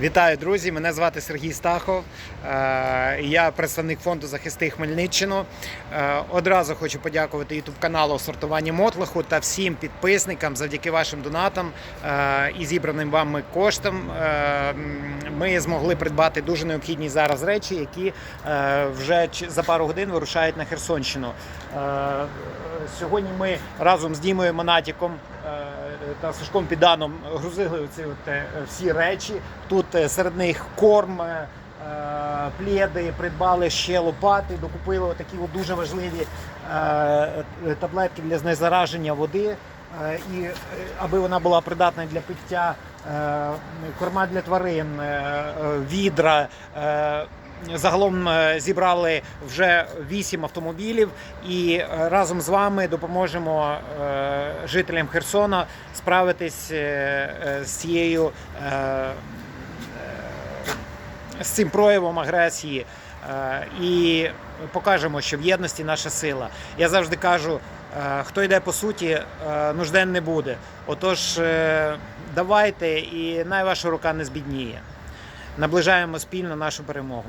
Вітаю, друзі! Мене звати Сергій Стахов. Е, Я представник фонду Захисти Хмельниччину. Е, Одразу хочу подякувати youtube каналу Сортування Мотлоху та всім підписникам завдяки вашим донатам е, і зібраним вами коштам. Ми змогли придбати дуже необхідні зараз речі, які вже за пару годин вирушають на Херсонщину. Сьогодні ми разом з Дімою Монатіком та Сашком Піданом грузили оці от, е, всі речі. Тут е, серед них корм, е, пледи, придбали ще лопати, докупили отакі от дуже важливі е, е, таблетки для знезараження води. е, І е, аби вона була придатна для пиття, е, корма для тварин, е, е, відра. е, Загалом е, зібрали вже вісім автомобілів і е, разом з вами допоможемо е, жителям Херсона справитись е, е, з цією е, з цим проявом агресії. І покажемо, що в єдності наша сила. Я завжди кажу: хто йде по суті, нужден не буде. Отож, давайте, і най ваша рука не збідніє. Наближаємо спільно нашу перемогу.